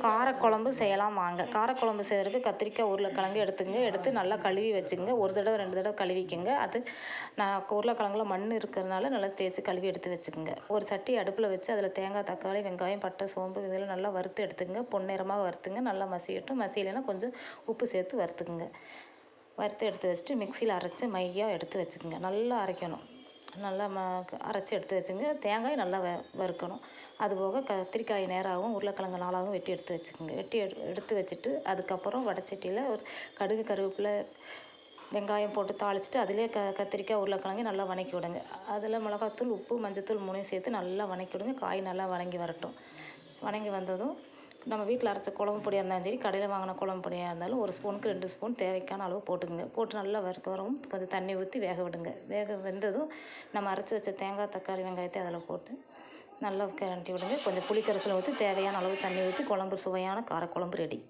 காரக்குழம்பு செய்யலாம் வாங்க. காரக்குழம்பு செய்கிறதுக்கு கத்திரிக்காய் உருளைக்கிழங்கு எடுத்துங்க. எடுத்து நல்லா கழுவி வச்சுங்க. ஒரு தடவை ரெண்டு தடவை கழுவிக்கங்க. அது நான் உருளைக்கிழங்குல மண் இருக்கிறதுனால நல்லா தேய்ச்சி கழுவி எடுத்து வச்சுக்கோங்க. ஒரு சட்டி அடுப்பில் வச்சு அதில் தேங்காய் தக்காளி வெங்காயம் பட்டை சோம்பு இதெல்லாம் நல்லா வறுத்து எடுத்துக்கங்க பொன்னிறமாக வறுத்துங்க. நல்லா மசியட்டும். மசியலைன்னா கொஞ்சம் உப்பு சேர்த்து வறுத்துக்குங்க. வறுத்து எடுத்து வச்சுட்டு மிக்சியில் அரைச்சி மையாக எடுத்து வச்சுக்கோங்க. நல்லா அரைக்கணும். நல்லா ம அரைச்சி எடுத்து வச்சுங்க. தேங்காய் நல்லா வ வறுக்கணும். அதுபோக கத்திரிக்காய் நேராகவும் உருளைக்கிழங்கு நாளாகவும் வெட்டி எடுத்து வச்சுக்கோங்க. வெட்டி எடு எடுத்து வச்சுட்டு அதுக்கப்புறம் வடச்சட்டியில் ஒரு கடுகு கருவேப்பிலை வெங்காயம் போட்டு தாளிச்சிட்டு அதிலே க கத்திரிக்காய் உருளைக்கிழங்கு நல்லா வதக்கி விடுங்க. அதில் மிளகாத்தூள் உப்பு மஞ்சத்தூள் மூணையும் சேர்த்து நல்லா வதக்கி விடுங்க. காய் நல்லா வணங்கி வரட்டும். வணங்கி வந்ததும் நம்ம வீட்டில் அரைச்ச குழம்பு பொடியாக இருந்தாலும் சரி கடையில் வாங்கின குழம்பு பொடியாக இருந்தாலும் ஒரு ஸ்பூனுக்கு ரெண்டு ஸ்பூன் தேவைக்கான அளவு போட்டுக்குங்க. போட்டு நல்லா வறுக்க வரவும் கொஞ்சம் தண்ணி ஊற்றி வேக விடுங்க. வேக வெந்ததும் நம்ம அரைச்சி வச்ச தேங்காய் தக்காளி வெங்காயத்தை அதில் போட்டு நல்லா கிளண்டி விடுங்க. கொஞ்சம் புளி ஊற்றி தேவையான அளவு தண்ணி ஊற்றி குழம்பு சுவையான காரக்குழம்பு ரெடி.